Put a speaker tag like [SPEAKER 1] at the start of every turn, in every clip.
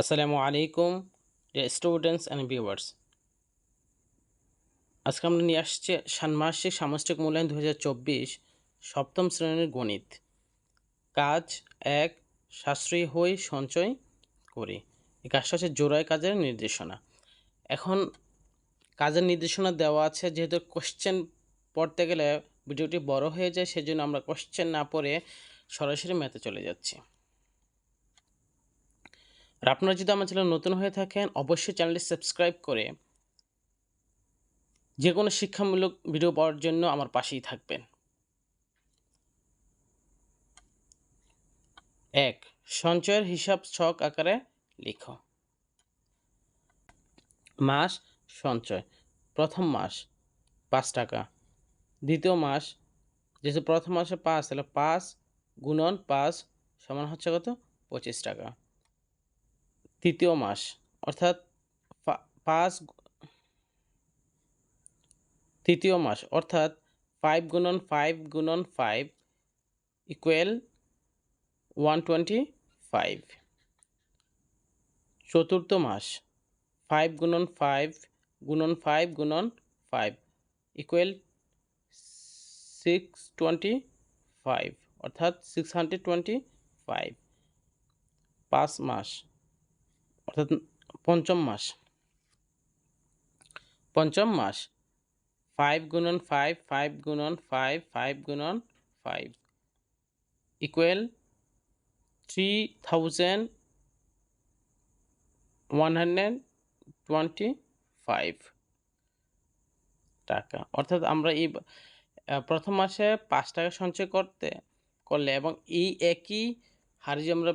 [SPEAKER 1] আসসালামু আলাইকুম students and viewers আজকে আমরা নিয়ে আসছি ষান্মাসিক সামষ্টিক মূল্যায়ন দু হাজার চব্বিশ সপ্তম শ্রেণির গণিত। কাজ এক, সাশ্রয়ী হই, সঞ্চয় করি। এই কাজটা হচ্ছে জোড়ায় কাজের নির্দেশনা। এখন কাজের নির্দেশনা দেওয়া আছে, যেহেতু কোশ্চেন পড়তে গেলে ভিডিওটি বড় হয়ে যায়, সেজন্য আমরা কোশ্চেন না পড়ে সরাসরি ম্যাথে চলে যাচ্ছি। আর আপনারা যদি আমার চ্যানেল নতুন হয়ে থাকেন, অবশ্যই চ্যানেলটি সাবস্ক্রাইব করে যে কোনো শিক্ষামূলক ভিডিও পাওয়ার জন্য আমার পাশেই থাকবেন। এক, সঞ্চয়ের হিসাব ছক আকারে লিখো। মাস, সঞ্চয়। প্রথম মাস, পাঁচ টাকা। দ্বিতীয় মাস, যেহেতু প্রথম মাসে পাঁচ, তাহলে পাঁচ গুণন পাঁচ সমান হচ্ছে কত? পঁচিশ টাকা। তৃতীয় মাস, অর্থাৎ পাঁচ তৃতীয় মাস, অর্থাৎ ফাইভ গুণন ফাইভ গুণন five equal one twenty five চতুর্থ মাস ফাইভ গুণন ফাইভ গুণন ফাইভ গুণন five equal six twenty five অর্থাৎ সিক্স হান্ড্রেড টোয়েন্টি ফাইভ পাঁচ মাস অর্থাৎ পঞ্চম মাস। পঞ্চম মাস ফাইভ গুণন ফাইভ ফাইভ গুণন ফাইভ ফাইভ গুণন five equal three thousand one hundred twenty five টাকা। অর্থাৎ আমরা এই প্রথম মাসে পাঁচ টাকা সঞ্চয় করতে, করলে এবং এই একই হারে যদি আমরা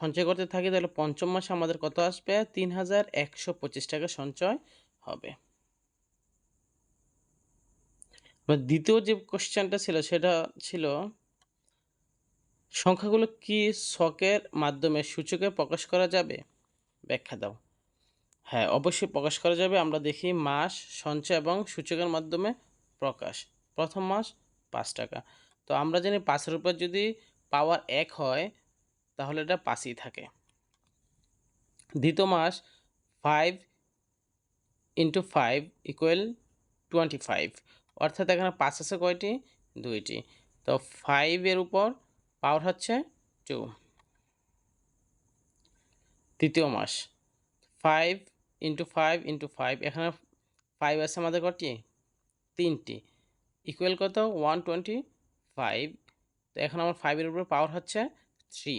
[SPEAKER 1] সঞ্চয় করতে থাকি, তাহলে পঞ্চম মাসে আমাদের কত আসবে? তিন হাজার একশো পঁচিশ টাকা সঞ্চয় হবে। দ্বিতীয় যে কোশ্চেনটা ছিল, সেটা ছিল, সংখ্যাগুলো কি ছকের মাধ্যমে সূচকে প্রকাশ করা যাবে? ব্যাখ্যা দাও। হ্যাঁ অবশ্যই প্রকাশ করা যাবে। আমরা দেখি মাস, সঞ্চয় এবং সূচকের মাধ্যমে প্রকাশ। প্রথম মাস পাঁচ টাকা। তো আমরা জানি পাঁচের উপর যদি পাওয়ার এক হয় তাহলে এটা পাঁচই থাকে। দ্বিতীয় মাস five into five equal twenty five অর্থাৎ এখানে পাঁচ আছে কয়টি? দুইটি। তো ফাইভের উপর পাওয়ার হচ্ছে টু তৃতীয় মাস five into five into five এখানে ফাইভ আছে আমাদের কটি তিনটি। ইকুয়াল কত? ওয়ান টোয়েন্টি ফাইভ তো এখন আমার ফাইভের উপর পাওয়ার হচ্ছে থ্রি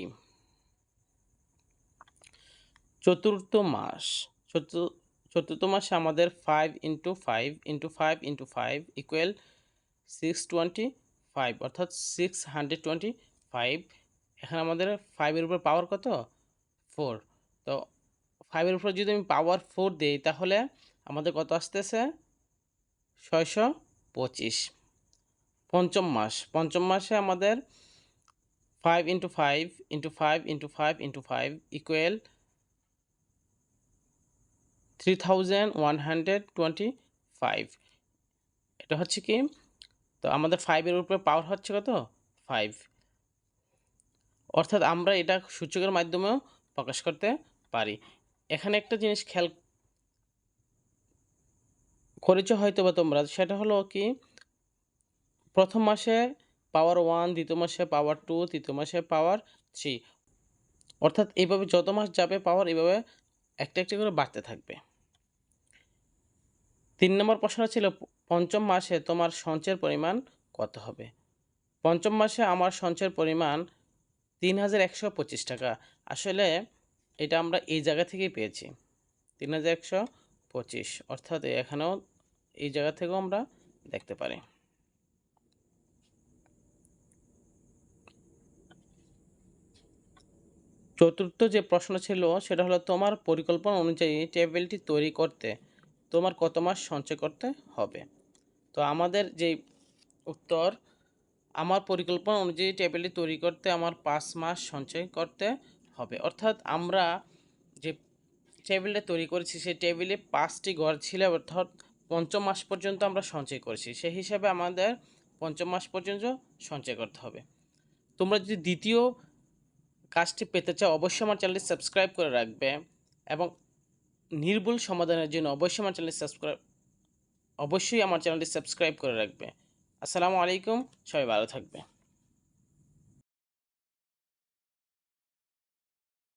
[SPEAKER 1] চতুর্থ মাস। চতুর্থ চতুর্থ মাসে আমাদের five into five into five into five equal six twenty five অর্থাৎ সিক্স হান্ড্রেড টোয়েন্টি ফাইভ এখানে আমাদের ফাইভের উপর পাওয়ার কত? ফোর তো ফাইভের উপর যদি আমি পাওয়ার ফোর দিই, তাহলে আমাদের কত আসতেছে? ছয়শো পঁচিশ। পঞ্চম মাস। পঞ্চম মাসে আমাদের five into five into five into five into five equal three thousand one hundred twenty five এটা হচ্ছে কি? তো আমাদের ফাইভের উপরে পাওয়ার হচ্ছে কত? ফাইভ অর্থাৎ আমরা এটা সূচকের মাধ্যমেও প্রকাশ করতে পারি। এখানে একটা জিনিস খেয়াল করেছ হয়তো বা তোমরা, সেটা হলো কি? প্রথম মাসে পাওয়ার ওয়ান দ্বিতীয় মাসে পাওয়ার টু তৃতীয় মাসে পাওয়ার থ্রি অর্থাৎ এইভাবে যত মাস যাবে পাওয়ার এইভাবে একটা একটা করে বাড়তে থাকবে। তিন নম্বর প্রশ্ন ছিল, পঞ্চম মাসে তোমার সঞ্চয়ের পরিমাণ কত হবে? পঞ্চম মাসে আমার সঞ্চয়ের পরিমাণ তিন হাজার একশো পঁচিশ টাকা। আসলে এটা আমরা এই জায়গা থেকেই পেয়েছি, তিন হাজার একশো পঁচিশ। অর্থাৎ এখানেও এই জায়গা থেকেও আমরা দেখতে পারি। চতুর্থ যে প্রশ্ন ছিল, সেটা হলো তোমার পরিকল্পনা অনুযায়ী টেবিলটি তৈরি করতে তোমার কত মাস সঞ্চয় করতে হবে? তো আমাদের যে উত্তর, আমার পরিকল্পনা অনুযায়ী টেবিলটি তৈরি করতে আমার পাঁচ মাস সঞ্চয় করতে হবে। অর্থাৎ আমরা যে টেবিলটা তৈরি করেছি, সেই টেবিলে পাঁচটি ঘর ছিল, অর্থাৎ পঞ্চম মাস পর্যন্ত আমরা সঞ্চয় করেছি। সেই হিসাবে আমাদের পঞ্চম মাস পর্যন্ত সঞ্চয় করতে হবে। তোমরা যদি দ্বিতীয় কাজটি পেতে চাও, অবশ্যই আমার চ্যানেলটি সাবস্ক্রাইব করে রাখবে এবং নির্ভুল সমাধানের জন্য অবশ্যই আমার চ্যানেলটি সাবস্ক্রাইব অবশ্যই আমার চ্যানেলটি সাবস্ক্রাইব করে রাখবে। আসসালামু আলাইকুম, সবাই ভালো থাকবে